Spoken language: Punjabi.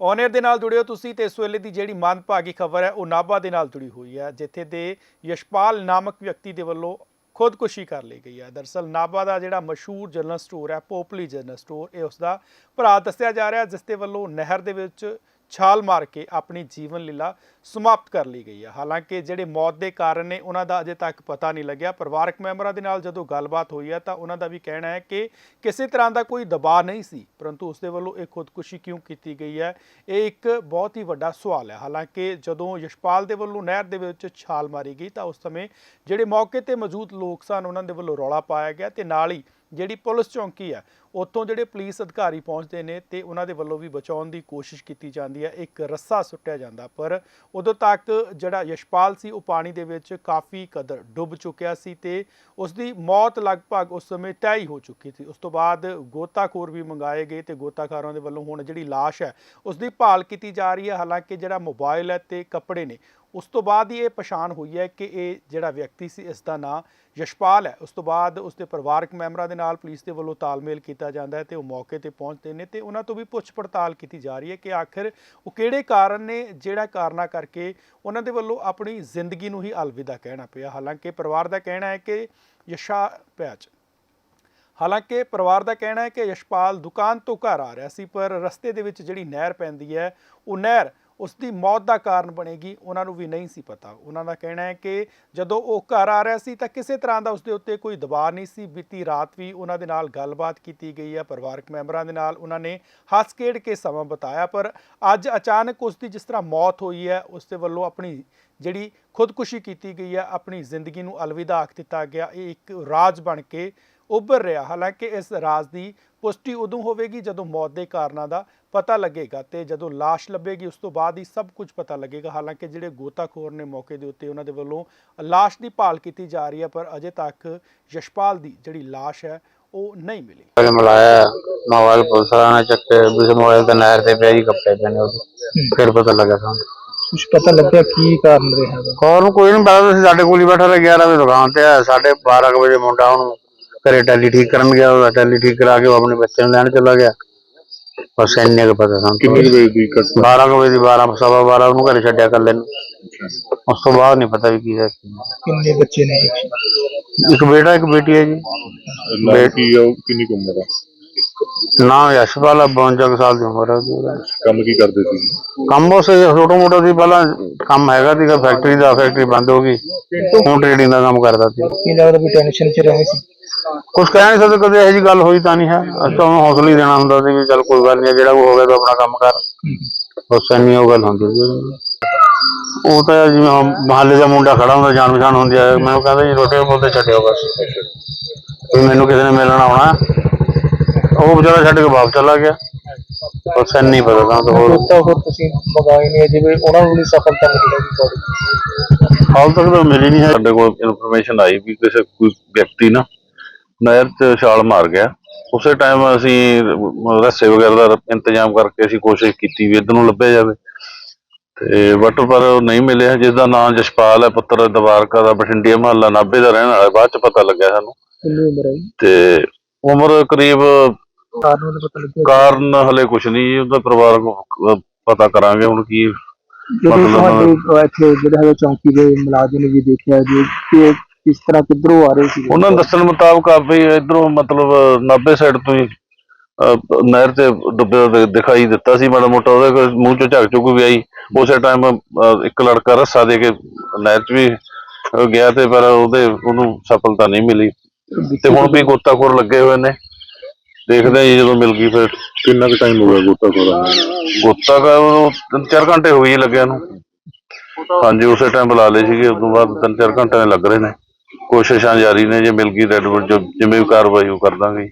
ਔਨਰ ਦੇ ਨਾਲ ਜੁੜਿਓ ਤੁਸੀਂ ਤੇ ਇਸ ਵੇਲੇ ਦੀ ਜਿਹੜੀ ਮੰਦਭਾਗੀ ਖਬਰ ਹੈ, ਉਹ ਨਾਭਾ ਦੇ ਨਾਲ ਜੁੜੀ ਹੋਈ ਹੈ, ਜਿੱਥੇ ਦੇ ਯਸ਼ਪਾਲ ਨਾਮਕ ਵਿਅਕਤੀ ਦੇ ਵੱਲੋਂ ਖੁਦਕੁਸ਼ੀ ਕਰ ਲਈ ਗਈ ਹੈ। ਦਰਸਲ ਨਾਭਾ ਦਾ ਜਿਹੜਾ ਮਸ਼ਹੂਰ ਜਨਰਲ ਸਟੋਰ ਹੈ, ਪੋਪਲੀ ਜਨਰਲ ਸਟੋਰ, ਇਹ ਉਸ ਦਾ ਭਰਾ ਦੱਸਿਆ ਜਾ ਰਿਹਾ ਜਿਸ ਦੇ ਵੱਲੋਂ ਨਹਿਰ ਦੇ ਵਿੱਚ ਛਾਲ ਮਾਰ ਕੇ ਆਪਣੀ ਜੀਵਨ ਲੀਲਾ ਸਮਾਪਤ ਕਰ ਲਈ ਗਈ ਹੈ ਹਾਲਾਂਕਿ ਜਿਹੜੇ ਮੌਤ ਦੇ ਕਾਰਨ ਨੇ, ਉਹਨਾਂ ਦਾ ਅਜੇ ਤੱਕ ਪਤਾ ਨਹੀਂ ਲੱਗਿਆ। ਪਰਿਵਾਰਕ ਮੈਂਬਰਾਂ ਦੇ ਨਾਲ ਜਦੋਂ ਗੱਲਬਾਤ ਹੋਈ ਹੈ ਤਾਂ ਉਹਨਾਂ ਦਾ ਵੀ ਕਹਿਣਾ ਹੈ ਕਿ ਕਿਸੇ ਤਰ੍ਹਾਂ ਦਾ ਕੋਈ ਦਬਾਅ ਨਹੀਂ ਸੀ, ਪਰੰਤੂ ਉਸ ਦੇ ਵੱਲੋਂ ਇਹ ਖੁਦਕੁਸ਼ੀ ਕਿਉਂ ਕੀਤੀ ਗਈ ਹੈ, ਇਹ ਇੱਕ ਬਹੁਤ ਹੀ ਵੱਡਾ ਸਵਾਲ ਹੈ। ਹਾਲਾਂਕਿ ਜਦੋਂ ਯਸ਼ਪਾਲ ਦੇ ਵੱਲੋਂ ਨਹਿਰ ਦੇ ਵਿੱਚ ਛਾਲ ਮਾਰੀ ਗਈ, ਤਾਂ ਉਸ ਸਮੇਂ ਜਿਹੜੇ ਮੌਕੇ ਤੇ ਮੌਜੂਦ ਲੋਕ ਸਨ, ਉਹਨਾਂ ਦੇ ਵੱਲੋਂ ਰੌਲਾ ਪਾਇਆ ਗਿਆ ਤੇ ਨਾਲ ਹੀ ਜਿਹੜੀ ਪੁਲਿਸ ਚੌਂਕੀ ਹੈ ਉੱਥੋਂ ਜਿਹੜੇ ਪੁਲਿਸ ਅਧਿਕਾਰੀ ਪਹੁੰਚਦੇ ਨੇ ਤੇ ਉਹਨਾਂ ਦੇ ਵੱਲੋਂ ਵੀ ਬਚਾਉਣ ਦੀ ਕੋਸ਼ਿਸ਼ ਕੀਤੀ ਜਾਂਦੀ ਹੈ ਇੱਕ ਰੱਸਾ ਸੁੱਟਿਆ ਜਾਂਦਾ। ਪਰ ਉਦੋਂ ਤੱਕ ਜਿਹੜਾ ਯਸ਼ਪਾਲ ਸੀ, ਉਹ ਪਾਣੀ ਦੇ ਵਿੱਚ ਕਾਫੀ ਕਦਰ ਡੁੱਬ ਚੁੱਕਿਆ ਸੀ ਤੇ ਉਸ ਦੀ ਮੌਤ ਲਗਭਗ ਉਸ ਸਮੇਂ ਤੈਅ ਹੀ ਹੋ ਚੁੱਕੀ ਸੀ। ਉਸ ਤੋਂ ਬਾਅਦ ਗੋਤਾਖੋਰ ਵੀ ਮੰਗਾਏ ਗਏ ਤੇ ਗੋਤਾਖੋਰਾਂ ਦੇ ਵੱਲੋਂ ਹੁਣ ਜਿਹੜੀ ਲਾਸ਼ ਹੈ ਉਸ ਦੀ ਭਾਲ ਕੀਤੀ ਜਾ ਰਹੀ ਹੈ। ਹਾਲਾਂਕਿ ਜਿਹੜਾ ਮੋਬਾਈਲ ਹੈ ਤੇ ਕੱਪੜੇ ਨੇ ਉਸ ਤੋਂ ਬਾਅਦ ਹੀ ਇਹ ਪਛਾਣ ਹੋਈ ਹੈ ਕਿ ਇਹ ਜਿਹੜਾ ਵਿਅਕਤੀ ਸੀ, ਇਸ ਦਾ ਨਾਂ ਯਸ਼ਪਾਲ ਹੈ। ਉਸ ਤੋਂ ਬਾਅਦ ਉਸ ਦੇ ਪਰਿਵਾਰਕ ਮੈਂਬਰਾਂ ਦੇ ਨਾਲ ਪੁਲਿਸ ਦੇ ਵੱਲੋਂ ਤਾਲਮੇਲ ਕੀਤਾ ਜਾਂਦਾ ਹੈ ਤੇ ਉਹ ਮੌਕੇ ਤੇ ਪਹੁੰਚਦੇ ਨੇ ਤੇ ਉਹਨਾਂ ਤੋਂ ਵੀ ਪੁੱਛ ਪੜਤਾਲ ਕੀਤੀ ਜਾ ਰਹੀ ਹੈ ਕਿ ਆਖਿਰ ਉਹ ਕਿਹੜੇ ਕਾਰਨ ਨੇ, ਜਿਹੜਾ ਕਾਰਨਾ ਕਰਕੇ ਉਹਨਾਂ ਦੇ ਵੱਲੋਂ ਆਪਣੀ ਜ਼ਿੰਦਗੀ ਨੂੰ ਹੀ ਅਲਵਿਦਾ ਕਹਿਣਾ ਪਿਆ। ਹਾਲਾਂਕਿ ਪਰਿਵਾਰ ਦਾ ਕਹਿਣਾ ਹੈ ਕਿ ਯਸ਼ਾ ਪਿਆਚ ਹਾਲਾਂਕਿ ਪਰਿਵਾਰ ਦਾ ਕਹਿਣਾ ਹੈ ਕਿ ਯਸ਼ਪਾਲ ਦੁਕਾਨ ਤੋਂ ਘਰ ਆ ਰਿਹਾ ਸੀ, ਪਰ ਰਸਤੇ ਦੇ ਵਿੱਚ ਜਿਹੜੀ ਨਹਿਰ ਪੈਂਦੀ ਹੈ, ਉਹ ਨਹਿਰ ਉਸ ਦੀ ਮੌਤ ਦਾ ਕਾਰਨ ਬਣੇਗੀ, ਉਹਨਾਂ ਨੂੰ ਵੀ ਨਹੀਂ ਸੀ ਪਤਾ। ਉਹਨਾਂ ਦਾ ਕਹਿਣਾ ਹੈ ਕਿ ਜਦੋਂ ਉਹ ਘਰ ਆ ਰਿਹਾ ਸੀ ਤਾਂ ਕਿਸੇ ਤਰ੍ਹਾਂ ਦਾ ਉਸ ਦੇ ਉੱਤੇ ਕੋਈ ਦਬਾਅ ਨਹੀਂ ਸੀ। ਬੀਤੀ ਰਾਤ ਵੀ ਉਹਨਾਂ ਦੇ ਨਾਲ ਗੱਲਬਾਤ ਕੀਤੀ ਗਈ ਹੈ, ਪਰਿਵਾਰਕ ਮੈਂਬਰਾਂ ਦੇ ਨਾਲ ਉਹਨਾਂ ਨੇ ਹੱਸ ਖੇਡ ਕੇ ਸਮਾਂ ਬਤਾਇਆ, ਪਰ ਅੱਜ ਅਚਾਨਕ ਉਸ ਦੀ ਜਿਸ ਤਰ੍ਹਾਂ ਮੌਤ ਹੋਈ ਹੈ ਉਸ ਦੇ ਵੱਲੋਂ ਆਪਣੀ ਜਿਹੜੀ ਖੁਦਕੁਸ਼ੀ ਕੀਤੀ ਗਈ ਹੈ, ਆਪਣੀ ਜ਼ਿੰਦਗੀ ਨੂੰ ਅਲਵਿਦਾ ਆਖ ਦਿੱਤਾ ਗਿਆ। ਇਹ ਇੱਕ ਰਾਜ ਬਣ ਕੇ ਉੱਭਰ ਰਿਹਾ। ਹਾਲਾਂਕਿ ਇਸ ਰਾਜ ਦੀ ਪੁਸ਼ਟੀ ਉਦੋਂ ਹੋਵੇਗੀ ਜਦੋਂ ਮੌਤ ਦੇ ਕਾਰਨਾਂ ਦਾ ਪਤਾ ਲੱਗੇਗਾ ਤੇ ਜਦੋਂ ਲਾਸ਼ ਲੱਭੇਗੀ ਉਸ ਤੋਂ ਬਾਅਦ ਹੀ ਸਭ ਕੁਝ ਪਤਾ ਲੱਗੇਗਾ। ਹਾਲਾਂਕਿ ਜਿਹੜੇ ਗੋਤਾਖੋਰ ਨੇ ਮੌਕੇ ਦੇ ਉੱਤੇ ਉਹਨਾਂ ਦੇ ਵੱਲੋਂ ਲਾਸ਼ ਦੀ ਭਾਲ ਕੀਤੀ ਜਾ ਰਹੀ ਹੈ ਪਰ ਅਜੇ ਤੱਕ ਯਸ਼ਪਾਲ ਦੀ ਜਿਹੜੀ ਲਾਸ਼ ਹੈ ਉਹ ਨਹੀਂ ਮਿਲੀ। ਪਹਿਲੇ ਮਿਲਾਇਆ ਮੋਬਾਈਲ ਪੁਲਿਸ ਵਾਲਿਆਂ ਨੇ ਚੱਕੇ ਵੀ ਮੋਬਾਈਲ ਤਾਂ ਨਹਿਰ ਤੇ ਪਿਆ ਜੀ ਕੱਪੜੇ ਪੈਣੇ ਉਹਦੇ। ਫਿਰ ਪਤਾ ਲੱਗਾ ਸਾਨੂੰ। ਕੁਝ ਪਤਾ ਲੱਗਿਆ ਕੀ ਕਾਰਨ ਰਿਹਾ? ਨੂੰ ਕੋਈ ਨਹੀਂ ਪਤਾ ਸਾਡੇ ਕੋਲ ਹੀ ਬੈਠਾ ਰਿਹਾ 11 ਵਜੇ ਦੁਕਾਨ ਤੇ ਆ ਸਾਡੇ 12 ਕੁ ਵਜੇ ਮੁੰਡਾ ਉਹਨੂੰ ਘਰੇ ਟੈਲੀ ਠੀਕ ਕਰਨ ਗਿਆ ਉਹਦਾ ਟੈਲੀ ਠੀਕ ਕਰਾ ਕੇ ਉਹ ਆਪਣੇ ਬੱਚੇ ਨੂੰ ਲੈਣ ਚਲਾ ਗਿਆ। ਬਸ ਇੰਨੇ ਕੁ ਪਤਾ ਸਾਨੂੰ। ਕਿੰਨੀ ਵਜੇ ਦੀ 12 ਕੁ ਵਜੇ ਦੀ 12 ਸਵਾ 12 ਉਹਨੂੰ ਘਰੇ ਛੱਡਿਆ ਕੱਲੇ ਨੂੰ। ਉਸ ਤੋਂ ਬਾਅਦ ਨਹੀਂ ਪਤਾ ਵੀ ਕੀ ਹੈ। ਕਿੰਨੇ ਬੱਚੇ ਨੇ ਇੱਕ ਬੇਟਾ ਇੱਕ ਬੇਟੀ ਹੈ ਜੀ। ਆ ਉਹ? ਕਿੰਨੀ ਕੁ ਉਮਰ ਆ ਨਾਮ ਯਸ਼ਪਾਲ ਆ 52 ਕੁ ਸਾਲ ਦੀ ਉਮਰ ਹੈ ਉਹਦੀ। ਕੰਮ ਕੀ ਕਰਦੇ ਸੀ? ਕੰਮ ਉਸ ਛੋਟਾ ਮੋਟਾ ਸੀ ਪਹਿਲਾਂ ਕੰਮ ਹੈਗਾ ਸੀਗਾ ਫੈਕਟਰੀ ਦਾ ਫੈਕਟਰੀ ਬੰਦ ਹੋ ਗਈ। ਹੁਣ ਟ੍ਰੇਡਿੰਗ ਦਾ ਕੰਮ ਕਰਦਾ ਸੀ। ਕੀ ਲੱਗਦਾ ਵੀ ਟੈਨਸ਼ਨ ਚ ਰਹੇ ਸੀ? ਕੁਝ ਕਹਿ ਨਹੀਂ ਸਕਦੇ ਕਦੇ ਇਹੋ ਜੀ ਗੱਲ ਹੋਈ ਤਾਂ ਨਹੀਂ ਹੈ। ਅਸੀਂ ਤਾਂ ਉਹਨੂੰ ਹੌਸਲਾ ਹੀ ਦੇਣਾ ਹੁੰਦਾ ਸੀ ਵੀ ਚੱਲ ਕੋਈ ਗੱਲ ਨਹੀਂ ਜਿਹੜਾ ਕੋ ਹੋ ਗਿਆ ਤੂੰ ਆਪਣਾ ਕੰਮ ਕਰ। ਬਸ ਇੰਨੀ ਉਹ ਗੱਲ ਹੁੰਦੀ ਸੀ। ਉਹ ਤਾਂ ਜਿਵੇਂ ਹੁਣ ਮਹੱਲੇ ਦਾ ਮੁੰਡਾ ਖੜਾ ਹੁੰਦਾ ਜਾਣ ਪਛਾਣ ਹੁੰਦੀ ਆ ਮੈਨੂੰ ਕਹਿੰਦਾ ਜੀ ਰੋਟੀ ਬੋਲਦੇ ਛੱਡਿਓ ਬਸ। ਵੀ ਮੈਨੂੰ ਕਿਸੇ ਨੇ ਮਿਲਣ ਆਉਣਾ ਉਹ ਵਿਚਾਰਾ ਛੱਡ ਕੇ ਵਾਪਸ ਚਲਾ ਗਿਆ। ਬਸ ਇੰਨੀ ਪਤਾ ਤਾਂ ਤਾਂ ਹੋਰ ਤਾਂ ਹੋਰ ਤੁਸੀਂ ਮਗਾਏ ਨੇ ਜਿਵੇਂ ਉਹਨਾਂ ਨੂੰ ਵੀ ਸਫਲਤਾ ਮਿਲੀ ਹੈ ਬੋਡੀ ਹਾਲ ਤੱਕ ਤਾਂ ਮਿਲੀ ਨਹੀਂ ਹੈ। ਸਾਡੇ ਕੋਲ ਇਨਫੋਰਮੇਸ਼ਨ ਆਈ ਵੀ ਕਿਸੇ ਕੋਈ ਵਿਅਕਤੀ ਨਾ ਨਹਿਰ 'ਚ ਛਾਲ ਮਾਰ ਗਿਆ। ਉਸੇ ਟਾਈਮ ਅਸੀਂ ਰੱਸੇ ਵਗੈਰਾ ਦਾ ਇੰਤਜ਼ਾਮ ਕਰਕੇ ਅਸੀਂ ਕੋਸ਼ਿਸ਼ ਕੀਤੀ ਵੀ ਇੱਧਰ ਨੂੰ ਲੱਭਿਆ ਜਾਵੇ। ਤੇ ਬਟ ਪਰ ਨਹੀਂ ਮਿਲਿਆ। ਜਿਸ ਦਾ ਨਾਮ ਜਸ਼ਪਾਲ ਹੈ ਪੁੱਤਰ ਦਵਾਰਕਾ ਦਾ ਬਠਿੰਡੀਆ ਮਹੱਲਾ ਨਾਭੇ ਦਾ ਰਹਿਣ ਵਾਲਾ। ਬਾਅਦ ਚ ਪਤਾ ਲੱਗਿਆ ਸਾਨੂੰ। ਕਿੰਨੀ ਉਮਰ ਹੈ ਜੀ? ਤੇ ਉਮਰ ਕਰੀਬ ਕਾਰਨ ਦਾ ਪਤਾ ਲੱਗਿਆ। ਕਾਰਨ ਹਲੇ ਕੁਝ ਨਹੀਂ ਉਹਦਾ ਪਰਿਵਾਰ ਨੂੰ ਪਤਾ ਕਰਾਂਗੇ ਹੁਣ ਕੀ ਮਤਲਬ- ਇੱਥੇ ਜਿਹੜੇ ਹੈਗੇ ਚੌਂਕੀ ਦੇ ਮੁਲਾਜ਼ਮ ਨੇ ਵੀ ਦੇਖਿਆ ਜੀ ਕਿ ਕਿਸ ਤਰ੍ਹਾਂ ਕਿੱਧਰੋਂ ਆ ਰਹੇ ਸੀ? ਉਹਨਾਂ ਦੇ ਦੱਸਣ ਮੁਤਾਬਕ ਆ ਵੀ ਇਧਰੋਂ ਮਤਲਬ 90 ਸਾਈਡ ਤੋਂ ਹੀ ਨਹਿਰ ਤੇ ਡੁੱਬੇ ਹੋਏ ਦਿਖਾਈ ਦਿੱਤਾ ਸੀ ਮਾੜਾ ਮੋਟਾ ਉਹਦੇ ਮੂੰਹ ਚੋਂ ਝੱਗ ਚੁੱਕ ਵੀ ਆਈ। ਉਸੇ ਟਾਈਮ ਇੱਕ ਲੜਕਾ ਰੱਸਾ ਦੇ ਕੇ ਨਹਿਰ 'ਚ ਵੀ ਗਿਆ ਤੇ ਪਰ ਉਹਦੇ ਉਹਨੂੰ ਸਫਲਤਾ ਨਹੀਂ ਮਿਲੀ। ਤੇ ਹੁਣ ਵੀ ਗੋਤਾਖੋਰ ਲੱਗੇ ਹੋਏ ਨੇ। ਦੇਖਦੇ ਆ ਜੀ ਜਦੋਂ ਮਿਲ ਗਈ ਫਿਰ। ਕਿੰਨਾ ਕੁ ਟਾਈਮ ਹੋ ਗਿਆ ਗੋਤਾਖੋਰਾਂ ਗੋਤਾ ਕਾ ਉਹ ਤਿੰਨ ਚਾਰ ਘੰਟੇ ਹੋ ਗਏ ਜੀ ਲੱਗਿਆ ਨੂੰ। ਹਾਂਜੀ ਉਸੇ ਟਾਈਮ ਬੁਲਾ ਲਏ ਸੀਗੇ ਉਸ ਤੋਂ ਬਾਅਦ ਤਿੰਨ ਚਾਰ ਘੰਟੇ ਲੱਗ ਰਹੇ ਨੇ। ਕੋਸ਼ਿਸ਼ਾਂ ਜਾਰੀ ਨੇ ਜੇ ਮਿਲ ਗਈ ਰੈਡਵੁੱਡ ਜੋ ਜਿਵੇਂ ਵੀ ਕਾਰਵਾਈ ਉਹ ਕਰ ਦਾਂਗੇ